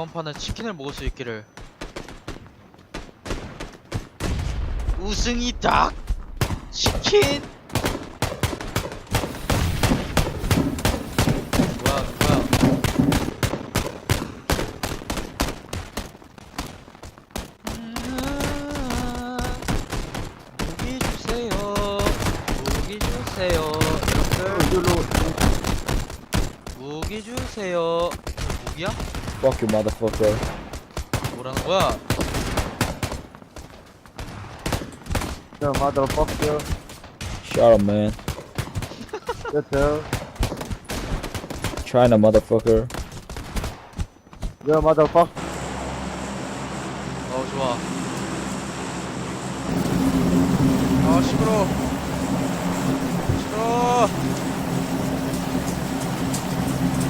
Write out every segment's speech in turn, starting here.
이번 판은 치킨을 먹을 수 있기를. 우승이 닭! 치킨! 뭐야 뭐야. 음, 무기 주세요. 무기 주세요. 여러분들. 무기 주세요. 무기야? Fuck you, motherfucker. 뭐라는 거야? Yo, motherfucker. Shut up, man. Yes, sir. China, motherfucker. Yo, motherfucker. 어 좋아 아 시끄러 시끄러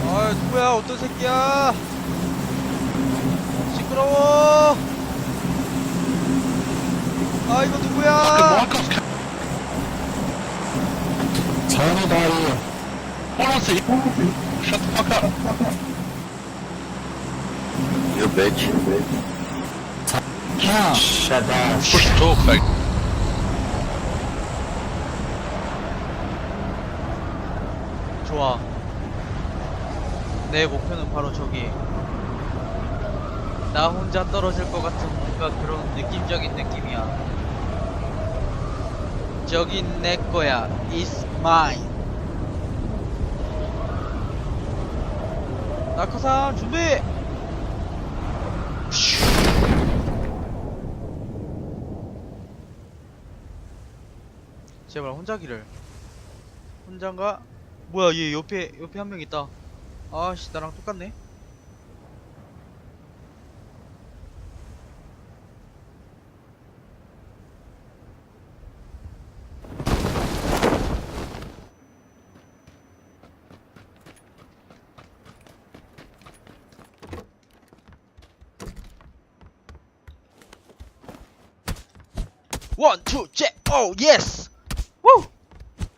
아 누구야 어떤 새끼야 시끄러워 아 이거 누구야 Anybody. Honestly, shut the fuck up. You bitch. Shut up. Push the talk, like. 좋아 내 목표는 바로 저기 나 혼자 떨어질 것 같은 뭔가 그런 느낌적인 느낌이야. 저긴 내 거야. It's mine. 낙하산 준비! 제발 혼자기를. 혼자인가? 뭐야 얘 옆에 옆에 한 명 있다. 아씨 나랑 똑같네 원, 투, 잭, 오, 예스! 우! 우,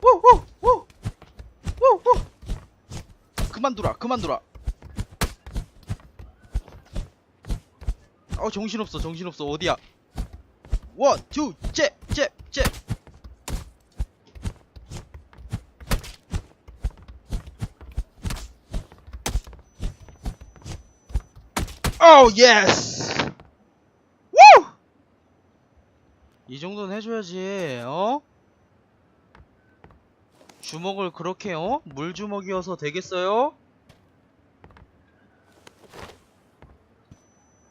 우, 우! 우, 우! 그만둬라, 그만둬라. 어, 정신없어, 정신없어. 어디야? 원, 투, 잽, 잽, 잽. 오, 예스! 우! 이 정도는 해줘야지, 어? 주먹을 그렇게 어? 물주먹이어서 되겠어요?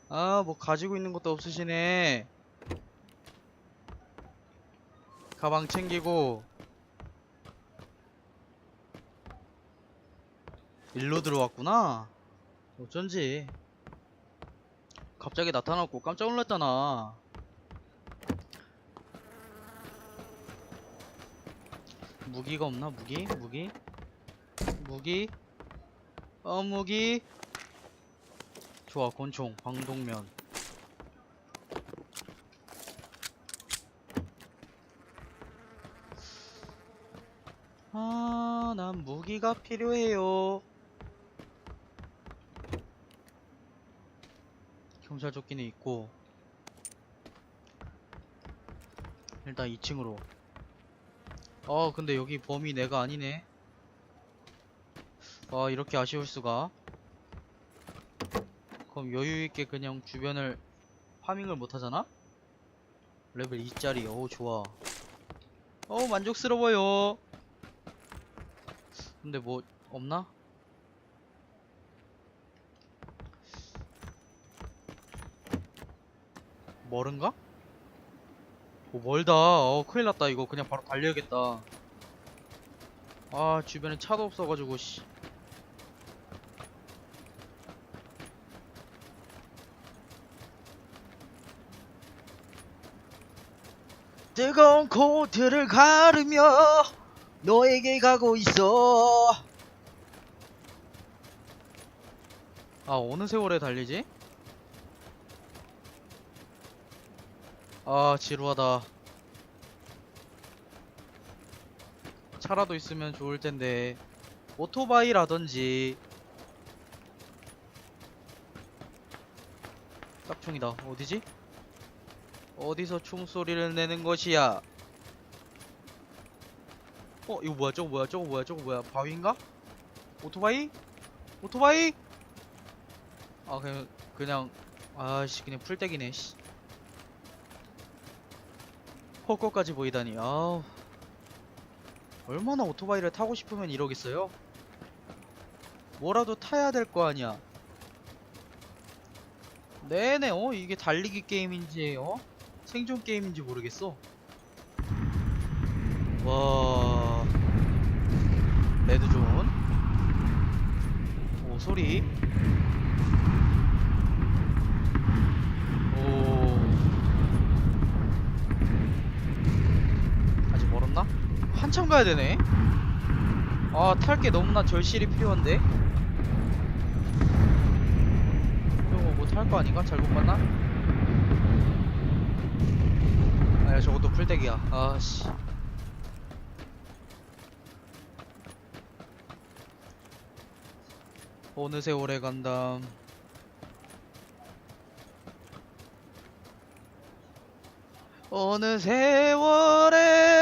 아, 뭐 가지고 있는 것도 없으시네. 가방 챙기고 일로 들어왔구나. 어쩐지. 갑자기 나타났고 깜짝 놀랐잖아. 무기가 없나? 무기? 무기? 무기? 어 무기? 좋아 권총 방독면 아, 난 무기가 필요해요. 경찰 조끼는 있고 일단 2층으로 어 근데 여기 범이 내가 아니네 아 이렇게 아쉬울 수가 그럼 여유있게 그냥 주변을 파밍을 못하잖아? 레벨 2짜리 오 좋아 어 만족스러워요 근데 뭐 없나? 멀은가? 오 멀다. 어 큰일 났다 이거. 그냥 바로 달려야겠다. 아 주변에 차도 없어가지고 씨. 뜨거운 코트를 가르며 너에게 가고 있어. 아 어느 세월에 달리지? 아 지루하다 차라도 있으면 좋을 텐데 오토바이라든지 짝퉁이다. 어디지? 어디서 총소리를 내는 것이야? 어, 이거 뭐야? 저거 뭐야? 저거 뭐야? 저거 뭐야? 바위인가? 오토바이? 오토바이? 아, 그냥, 그냥, 아씨, 그냥 풀떼기네, 씨. 헛것까지 보이다니, 아우. 얼마나 오토바이를 타고 싶으면 이러겠어요? 뭐라도 타야 될 거 아니야. 네네, 어, 이게 달리기 게임인지, 어? 생존 게임인지 모르겠어. 와. 레드존. 오, 소리. 한참 가야 되네. 아, 탈 게 너무나 절실히 필요한데. 저거 뭐 탈 거 아닌가? 잘못 봤나? 아야 저것도 풀떼기야 아씨 어느새 오래 간다 어느 세월에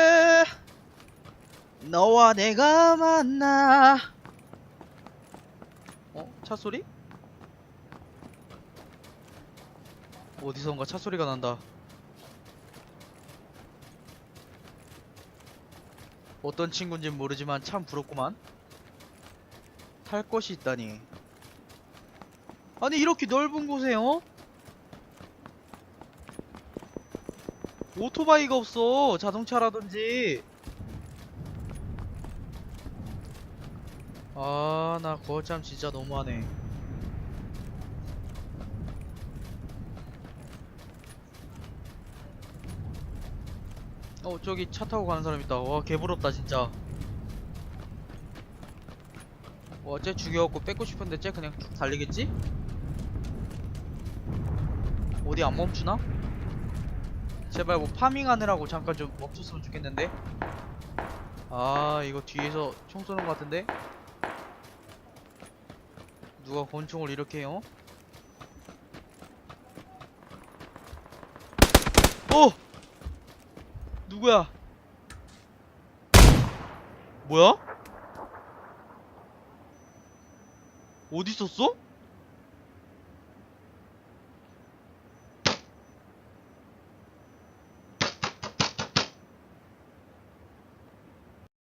너와 내가 만나 어? 차 소리? 어디선가 차 소리가 난다 어떤 친구인진 모르지만 참 부럽구만. 탈 것이 있다니. 아니 이렇게 넓은 곳에 어? 오토바이가 없어 자동차라든지 아나 거참 진짜 너무하네. 어 저기 차 타고 가는 사람 있다. 와 개부럽다 진짜. 와쟤 죽여갖고 뺏고 싶은데 쟤 그냥 쭉 달리겠지? 어디 안 멈추나? 제발 뭐 파밍하느라고 잠깐 좀 멈췄으면 좋겠는데? 아 이거 뒤에서 총 쏘는 것 같은데 누가 권총을 이렇게 해요? 어! 누구야? 뭐야? 어디 있었어?